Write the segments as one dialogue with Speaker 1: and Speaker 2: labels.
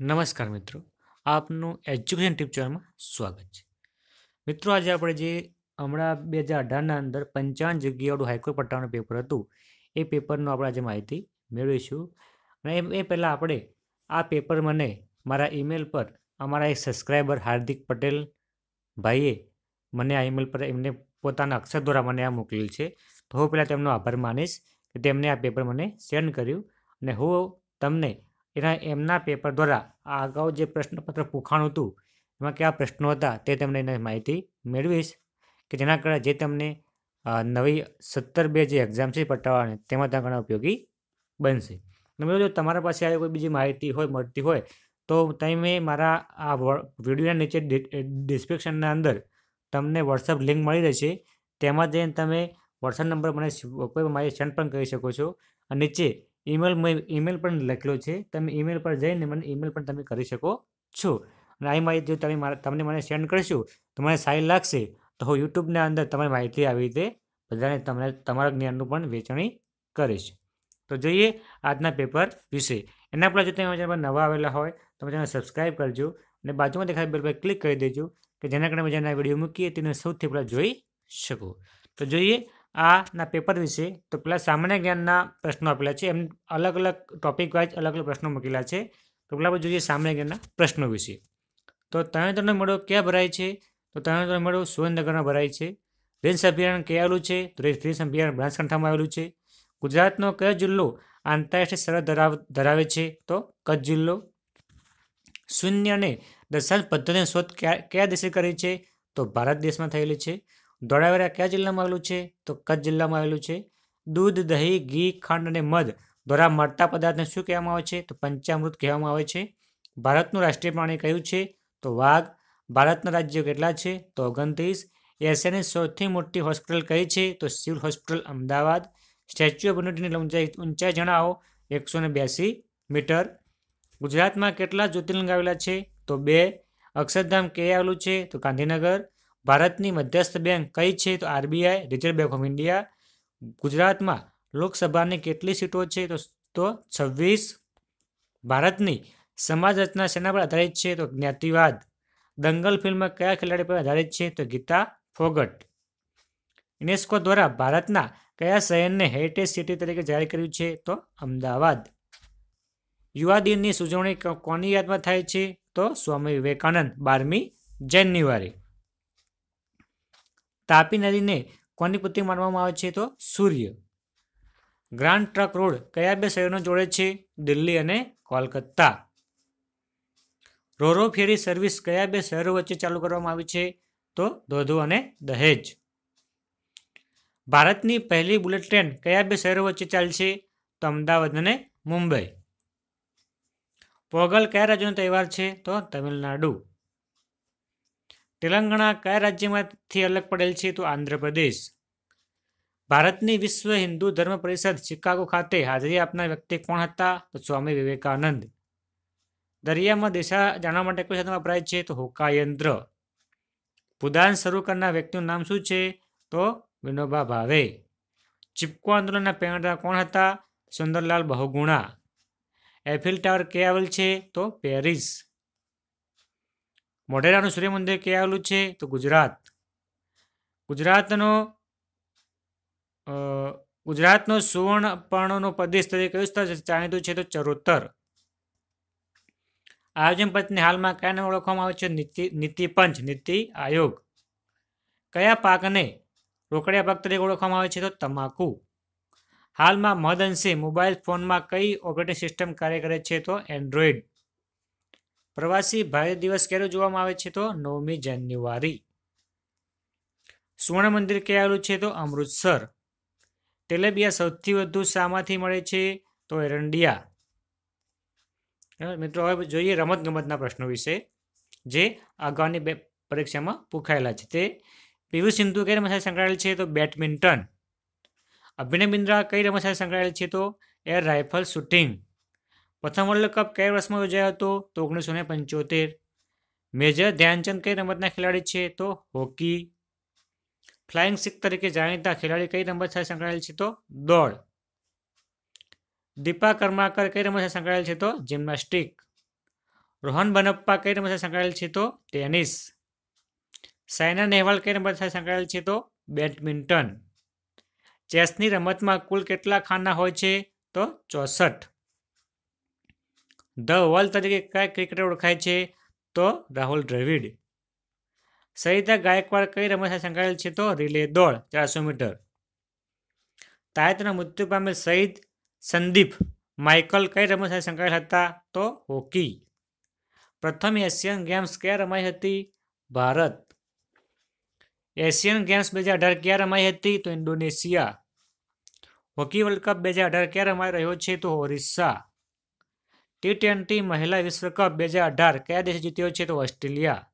Speaker 1: નમસ્કાર મિત્રો. આપનું એજ્યુકેશન ટીપ સ્વાગત છે. મિત્રો, આજે આપણે જે હમણાં બે હજાર અઢારના અંદર પંચાવન જગ્યાવાળું હાઈકોર્ટ પટ્ટાનું પેપર હતું, એ પેપરનું આપણે આજે માહિતી મેળવીશું. અને એ પહેલાં આપણે આ પેપર મને મારા ઈમેલ પર અમારા એક સબસ્ક્રાઈબર હાર્દિક પટેલ ભાઈએ મને આ ઈમેલ પર એમને પોતાના અક્ષર દ્વારા મને આ મોકલેલ છે. તો હું પહેલાં તેમનો આભાર માનીશ કે તેમને આ પેપર મને સેન્ડ કર્યું. અને હું તમને એના એમના પેપર દ્વારા આ અગાઉ જે પ્રશ્નપત્ર પૂખાણું હતું, એમાં કયા પ્રશ્નો હતા તે તમને એને માહિતી મેળવીશ, કે જેના કારણે જે તમને નવી સત્તર બે જે એક્ઝામ છે પટાવવાની, તેમાં ત્યાં ઘણા ઉપયોગી બનશે. મિત્રો જો તમારા પાસે આવી કોઈ બીજી માહિતી હોય, મળતી હોય, તો તમે મારા આ વિડીયોના નીચે ડિસ્ક્રિપ્શનના અંદર તમને વોટ્સઅપ લિંક મળી રહેશે, તેમાં જઈને તમે વોટ્સઅપ નંબર મને કોઈ માહિતી સેન્ડ પણ કરી શકો છો. અને નીચે ઈમેલ મેં ઈમેલ પણ લખેલો છે. તમે ઈમેલ પર જઈને મને ઈમેલ પણ તમે કરી શકો છો. અને આ માહિતી જો તમે મારા, તમને મને સેન્ડ કરશો, તો મને સારી લાગશે. તો હું યુટ્યુબના અંદર તમારી માહિતી આવી રીતે બધાને તમને, તમારા જ્ઞાનનું પણ વેચણી કરીશ. તો જોઈએ આજના પેપર વિશે. એના પર જો તમે ચેનલ નવા આવેલા હોય, તો ચેનલ સબસ્ક્રાઈબ કરજો. અને બાજુમાં દેખાય બેલ પર ક્લિક કરી દેજો, કે જેના કારણે મજાના જેના વીડિયો મૂકીએ તેને સૌથી પહેલાં જોઈ શકો. તો જોઈએ આના પેપર વિશે. તો પેલા સામાન્ય જ્ઞાનના પ્રશ્નો આપેલા છે. એમ અલગ અલગ ટોપિક વાઇઝ અલગ અલગ પ્રશ્નો મૂકેલા છે. તો પેલા આપણે જોઈએ સામાન્ય જ્ઞાનના પ્રશ્નો વિશે. તો ત્રણેતરનો મેળો ક્યાં ભરાય છે? તો ત્રણેતરનો મેળો સુરેન્દ્રનગરમાં ભરાય છે. રેન્જ અભયારણ્ય ક્યાં આવેલું છે? તો રેન્જ અભયારણ્ય બનાસકાંઠામાં આવેલું છે. ગુજરાતનો કયો જિલ્લો આંતરરાષ્ટ્રીય સરહદ ધરાવ, ધરાવે છે? તો કચ્છ જિલ્લો. શૂન્ય અને દશાંશ પદ્ધતિની શોધ કયા કયા દેશે કરી છે? તો ભારત દેશમાં થયેલી છે. ધોળાવીરા કયા જિલ્લામાં આવેલું છે? તો કચ્છ જિલ્લામાં આવેલું છે. દૂધ, દહીં, ઘી, ખાંડ અને મધ દ્વારા મળતા પદાર્થને શું કહેવામાં આવે છે? તો પંચામૃત કહેવામાં આવે છે. ભારતનું રાષ્ટ્રીય પ્રાણી કયું છે? તો વાઘ. ભારતના રાજ્યો કેટલા છે? તો ઓગણત્રીસ. એશિયાની સૌથી મોટી હોસ્પિટલ કઈ છે? તો civil hospital Ahmedabad. Statue of યુનિટીની ઊંચાઈ ઊંચાઈ જણાવો. એકસો બ્યાસી મીટર. ગુજરાતમાં કેટલા જ્યોતિર્લિંગ આવેલા છે? તો બે. અક્ષરધામ કે આવેલું છે? તો ગાંધીનગર. ભારતની મધ્યસ્થ બેંક કઈ છે તો RBI, reserve bank of India, ગુજરાતમાં લોકસભાની કેટલી સીટો છે તો તો છવ્વીસ. ભારતની સમાજ રચના શેના પર આધારિત છે તો જ્ઞાતિવાદ. દંગલ ફિલ્મ કયા ખેલાડી પર આધારિત છે તો ગીતા ફોગટ. યુનેસ્કો દ્વારા ભારતના કયા શહેરને હેરિટેજ સિટી તરીકે જાહેર કર્યું છે તો અમદાવાદ. યુવા દિનની ઉજવણી કોની યાદમાં થાય છે તો સ્વામી વિવેકાનંદ, બારમી જાન્યુઆરી. તાપી નદીને કોની પુત્રી માનવામાં આવે છે તો સૂર્ય. ગ્રાન્ડ ટ્રક રોડ કયા બે શહેરોને જોડે છે? દિલ્હી અને કોલકાતા. રોરો ફેરી સર્વિસ કયા બે શહેરો વચ્ચે ચાલુ કરવામાં આવી છે? તો ધોધો અને દહેજ. ભારતની પહેલી બુલેટ ટ્રેન કયા બે શહેરો વચ્ચે ચાલશે તો અમદાવાદ અને મુંબઈ. પોગલ કયા રાજ્યનો તહેવાર છે? તો તમિલનાડુ. તેલંગાણા કયા રાજ્યમાંથી અલગ પડેલ છે તો આંધ્રપ્રદેશ. ભારતની વિશ્વ હિન્દુ ધર્મ પરિષદ શિકાગો ખાતે હાજરી આપનાર વ્યક્તિ કોણ હતા તો સ્વામી વિવેકાનંદ. દરિયામાં દિશા જાણવા માટે કોઈ સાધન વપરાય છે તો હોકાયંત્ર. ભૂદાન શરૂ કરનાર વ્યક્તિનું નામ શું છે તો વિનોબા ભાવે. ચિપકો આંદોલનના પ્રેરણા કોણ હતા? સુંદરલાલ બહુગુણા. એફિલ ટાવર ક્યાં આવેલ છે તો પેરિસ. મોઢેરાનું સૂર્ય મંદિર ક્યાં આવેલું છે તો ગુજરાત. ગુજરાતનો ગુજરાતનો સુવર્ણપર્ણનો પ્રદેશ તરીકે કયું સ્થળ જાણીતું છે તો ચરોતર. આયોજન પંચને હાલમાં કયા નામે ઓળખવામાં આવે છે? નીતિ નીતિ પંચ, નીતિ આયોગ. કયા પાકને રોકડિયા પાક તરીકે ઓળખવામાં આવે છે તો તમાકુ. હાલમાં મહદઅંશે મોબાઈલ ફોનમાં કઈ ઓપરેટિંગ સિસ્ટમ કાર્ય કરે છે તો એન્ડ્રોઈડ. પ્રવાસી ભારત દિવસ ક્યારે જોવામાં આવે છે તો? નવમી જાન્યુઆરી. સુવર્ણ મંદિર ક્યાં આવેલું છે તો? અમૃતસર. તેલેબિયા સૌથી વધુ શામાંથી મળે છે તો એરંડિયા. મિત્રો, હવે જોઈએ રમત ગમતના પ્રશ્નો વિશે, જે અગાઉની બે પરીક્ષામાં પૂછાયેલા છે. તે પીવી સિંધુ કઈ રમત સાથે સંકળાયેલ છે તો? બેડમિન્ટન. અભિનય બિન્દ્રા કઈ રમત સાથે સંકળાયેલ છે તો? Air rifle shooting. પ્રથમ વર્લ્ડ કપ કયા વર્ષમાં યોજાયો હતો? તો ઓગણીસો ને પંચોતેર. મેજર ધ્યાનચંદ કઈ રમતના ખેલાડી છે? તો હોકી. ફ્લાઇંગ સિખ તરીકે જાણીતા ખેલાડી કઈ રમત સાથે સંકળાયેલ છે? તો દોડ. દીપા કર્માકર કઈ રમત સાથે સંકળાયેલ છે? તો જિમ્નાસ્ટિક. રોહન બનપ્પા કઈ રમત સાથે સંકળાયેલ છે? તો ટેનિસ. સાયના નેહવાલ કઈ રમત સાથે સંકળાયેલ છે? તો બેડમિન્ટન. ચેસની રમતમાં કુલ કેટલા ખાના હોય છે? તો ચોસઠ. ધ વોલ તરીકે કયા ક્રિકેટર ઓળખાય છે? તો રાહુલ દ્રવિડ. સરિતા ગાયકવાડ કઈ રમત સાથે સંકળાયેલ છે? તો રિલે દોડ, ચારસો મીટર. તાયતના મૃત્યુ પામેલ શહીદ સંદીપ, માઇકલ કઈ રમત સાથે સંકળાયેલ હતા? તો હોકી. પ્રથમ એશિયન ગેમ્સ ક્યાં રમાઈ હતી? ભારત. એશિયન ગેમ્સ બે હજાર અઢાર ક્યાં રમાઈ હતી? તો ઇન્ડોનેશિયા. હોકી વર્લ્ડ કપ બે હજાર અઢાર ક્યાં રમાઈ રહ્યો છે? તો ઓરિસ્સા. ટી ટ્વેન્ટી મહિલા વિશ્વકપ બે હજાર અઢાર કયા દેશે જીત્યો છે તો ઓસ્ટ્રેલિયા.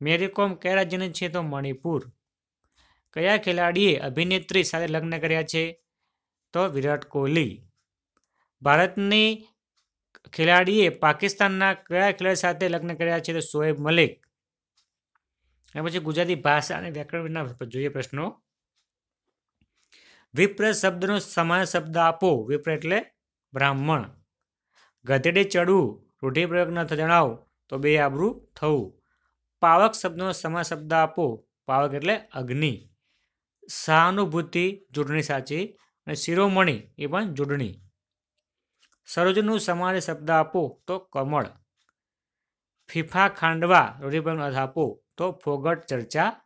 Speaker 1: મેરીકોમ કયા રાજ્યની છે તો મણિપુર. કયા ખેલાડીએ અભિનેત્રી સાથે લગ્ન કર્યા છે તો વિરાટ કોહલી. ભારતની ખેલાડીએ પાકિસ્તાનના કયા ખેલાડી સાથે લગ્ન કર્યા છે તો શોએબ મલિક. અને પછી ગુજરાતી ભાષા અને વ્યાકરણના જોઈએ પ્રશ્નો. વિપ્ર શબ્દનો સમાન શબ્દ આપો. વિપ્ર એટલે બ્રાહ્મણ. ગધેડે ચડવું રૂઢિપ્રયોગ ન જણાવો, તો બે આબરું થવું. પાવક શબ્દનો સમાન શબ્દ આપો, પાવક એટલે અગ્નિ. સહાનુભૂતિ જોડણી સાચી અને શિરોમણી એ પણ જોડણી. સરોજનું સમાન શબ્દ આપો, તો કમળ. ફીફા ખાંડવા રૂઢિપ્રયોગનો અર્થ આપો, તો ફોગટ ચર્ચા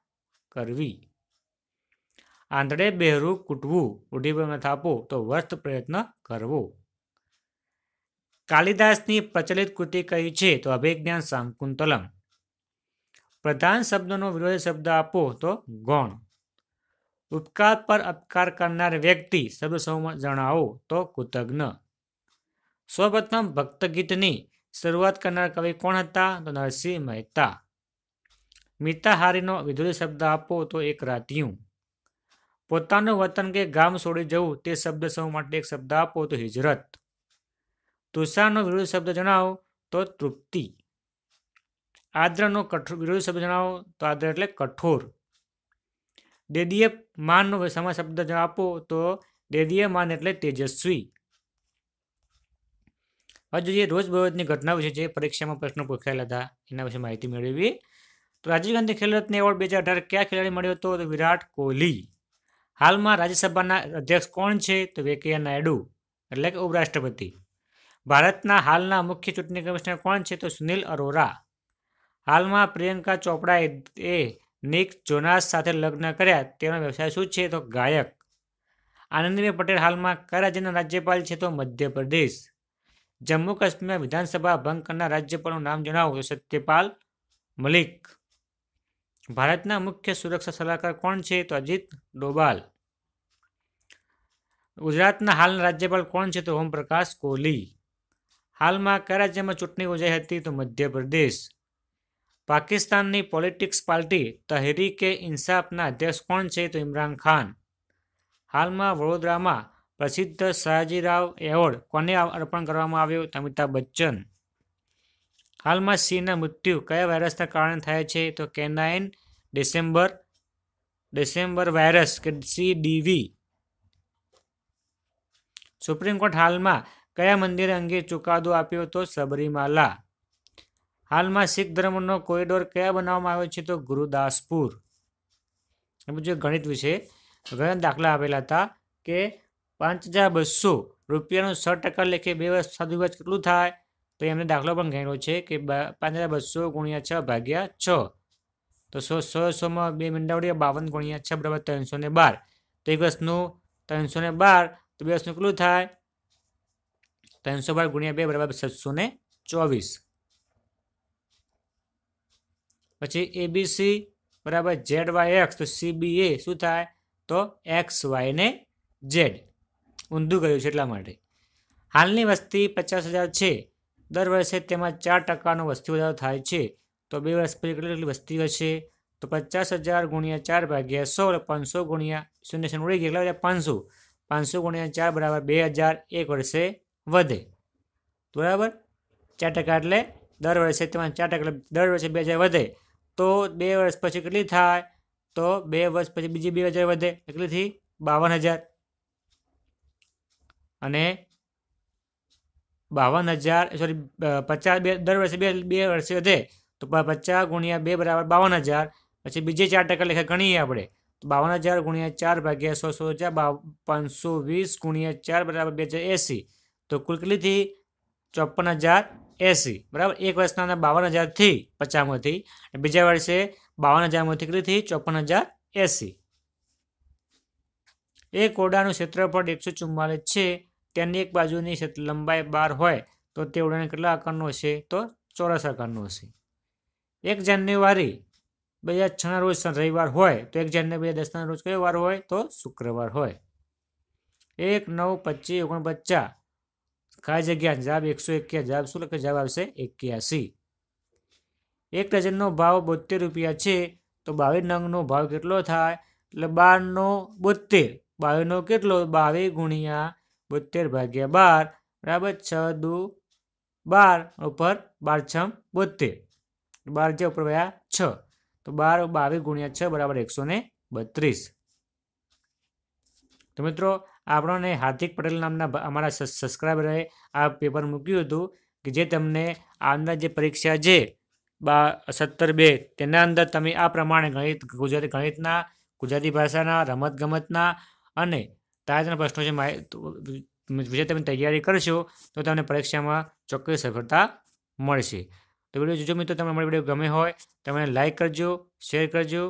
Speaker 1: કરવી. આંધળે બહેરું કૂટવું રૂઢિપ્રયોગનો અર્થ આપો, તો વર્થ પ્રયત્ન કરવો. કાલિદાસની પ્રચલિત કૃતિ કઈ છે, તો અભિજ્ઞાન શાંકુંતલમ પ્રધાન શબ્દનો વિરોધી શબ્દ આપો તો ગૌણ. ઉપકાર પર અપકાર કરનાર વ્યક્તિ શબ્દ સમૂહ જણાવો તો કૃતજ્ઞ. સૌપ્રથમ ભક્તગીતની શરૂઆત કરનાર કવિ કોણ હતા? તો નરસિંહ મહેતા. મિતાહારીનો વિધુરી શબ્દ આપો તો એક રાતિયું. પોતાનું વતન કે ગામ છોડી જવું તે શબ્દ સૌ માટે એક શબ્દ આપો તો હિજરત. તુષારનો વિરોધી શબ્દ જણાવો તો તૃપ્તિ. આદ્રનો કઠોર વિરોધી શબ્દ જણાવો તો આદ્ર એટલે કઠોર. દેદીય માનનો સમા શબ્દ આપો તો દેદીય માન એટલે તેજસ્વી. હજુ જે રોજ બરોજની ઘટના વિશે જે પરીક્ષામાં પ્રશ્નો પૂછાયેલા હતા, એના વિશે માહિતી મેળવી. તો રાજીવ ગાંધી ખેલરત્ન એવોર્ડ બે હજાર અઢાર કયા ખેલાડી મળ્યો હતો? તો વિરાટ કોહલી. હાલમાં રાજ્યસભાના અધ્યક્ષ કોણ છે? તો વેંકૈયા નાયડુ, એટલે કે ઉપરાષ્ટ્રપતિ. ભારતના હાલના મુખ્ય ચૂંટણી કમિશનર કોણ છે તો સુનિલ અરોરા. હાલમાં પ્રિયંકા ચોપડાએ એ નિક જોનાસ સાથે લગ્ન કર્યા. તેનો વ્યવસાય શું છે તો ગાયક. આનંદીબેન પટેલ હાલમાં કયા રાજ્યના રાજ્યપાલ છે તો મધ્યપ્રદેશ. જમ્મુ કાશ્મીરમાં વિધાનસભા ભંગ કરનાર રાજ્યપાલનું નામ જણાવો તો સત્યપાલ મલિક. ભારતના મુખ્ય સુરક્ષા સલાહકાર કોણ છે તો અજીત ડોભાલ ગુજરાતના હાલના રાજ્યપાલ કોણ છે તો ઓમપ્રકાશ કોહલી. હાલમાં કયા રાજ્યમાં ચૂંટણી યોજાઈ હતી તો મધ્યપ્રદેશ. પાકિસ્તાનની પોલિટિક્સ પાર્ટી તહરીકે ઇન્સાફના અધ્યક્ષ કોણ છે તો ઇમરાન ખાન. હાલમાં વડોદરામાં પ્રસિદ્ધ સયાજીરાવ એવોર્ડ કોને અર્પણ કરવામાં આવ્યો તો અમિતાભ બચ્ચન. હાલમાં સિંહના મૃત્યુ કયા વાયરસના કારણે થાય છે તો કેનાઇન ડિસેમ્બર ડિસેમ્બર વાયરસ કે સી ડીવી સુપ્રીમ કોર્ટ હાલમાં કયા મંદિર અંગે ચુકાદો આપ્યો તો સબરીમાલા? હાલમાં શીખ ધર્મનો કોરિડોર કયા બનાવવામાં આવ્યો છે તો ગુરુદાસપુર. એ જે ગણિત વિશે ઘણા દાખલા આપેલા હતા કે પાંચ હજાર બસો રૂપિયાનું સો ટકા લેખે બે વર્ષ સાદું વર્ષ કેટલું થાય? તો એમને દાખલો પણ ગણ્યો છે કે પાંચ હજાર બસો ગુણ્યા છ ભાગ્યા છ. તો સો સો સોમાં બે મીંડાવડી બાવન ગુણ્યા છ બરાબર ત્રણસો ને બાર. તો એક વર્ષનું ત્રણસો ને બાર, તો બે વર્ષનું કેટલું થાય? ત્રણસો બાર ગુણ્યા બે બરાબર સાતસો ને ચોવીસ. પછી એબીસી બરાબર ઝેડ વાય એક્સ તો સીબીએ શું થાય? તો એક્સ વાય ને ઝેડ. ઊંધું ગયું છે એટલા માટે. હાલની વસ્તી પચાસ હજાર છે. દર વર્ષે તેમાં ચાર ટકાનો વસ્તી વધારો થાય છે. તો બે વર્ષ પછી કેટલી કેટલી વસ્તી હશે? તો પચાસ હજાર ગુણ્યા ચાર ભાગ્યા સો પાંચસો ગુણ્યા શૂન્ય શૂન્ય ઉડી ગયા કેટલા પાંચસો. પાંચસો ગુણ્યા ચાર બરાબર બે હજાર એક વર્ષે વધે. બરાબર? ચાર ટકા એટલે દર વર્ષે તેમાં ચાર ટકા દર વર્ષે બે હજાર વધે. તો બે વર્ષ પછી કેટલી થાય? તો બે વર્ષ પછી બીજી બે હજાર વધે. કેટલીથી બાવન હજાર. અને બાવન હજાર સોરી પચાસ, બે, દર વર્ષે બે બે વર્ષે વધે. તો પચાસ ગુણ્યા બે બરાબર બાવન હજાર. પછી બીજે ચાર ટકા લેખા ગણીએ આપણે. તો બાવન હજાર ગુણ્યા ચાર ભાગ્યા સો સો હજાર પાંચસો વીસ ગુણ્યા ચાર બરાબર બે હજાર એંસી. તો કુલ કેટલી થઈ ચોપન હજાર એંસી. બરાબર? એક વર્ષના બાવન હજારથી પચાસમાંથી બીજા વર્ષે બાવન હજારમાંથી કેટલી થઈ? ચોપન હજાર એંસી. એક ઓરડાનું ક્ષેત્રફળ એકસો ચુમ્માલીસ છે. તેની એક બાજુની લંબાઈ બાર હોય તો તે ઓરડાને કેટલા આકારનો હશે? તો ચોરસ આકારનો હશે. એક જાન્યુઆરી બે હજાર છના રોજ રવિવાર હોય તો એક જાન્યુઆરી બે દસના રોજ કયો વાર હોય? તો શુક્રવાર હોય. એક નવ પચીસ ઓગણપચાસ ખાલી જગ્યા, જવાબ એકસો એક્યાસી જવાબ શું લખે? જવાબ આવશે એક્યાસી. એક ડઝનનો ભાવ બોતેર રૂપિયા છે, તો બાવીસ નંગનો ભાવ કેટલો થાય? એટલે બારનો બોતેર બાવીસનો કેટલો? બાવીસ ગુણ્યા બોતેર ભાગ્યા બાર, બરાબર છ દુ બાર ઉપર બાર છમ બોતેર બાર જે ઉપર વયા છ. તો બાર બાવીસ ગુણ્યા છ બરાબર એકસો ને બત્રીસ. તો મિત્રો આપણને હાર્દિક પટેલ નામના અમારા સબસ્ક્રાઈબરે આ પેપર મૂક્યું હતું કે જે તમને આવનાર જે પરીક્ષા છે બા, સત્તર બે, તેના અંદર તમે આ પ્રમાણે ગણિત, ગુજરાતી ગણિતના, ગુજરાતી ભાષાના રમતગમતના અને તાજના પ્રશ્નો છે વિશે તમે તૈયારી કરશો, તો તમને પરીક્ષામાં ચોક્કસ સફળતા મળશે. તો વીડિયો જોજો મિત્રો, તમને અમારો વીડિયો ગમે હોય તમે લાઈક કરજો શેર કરજો.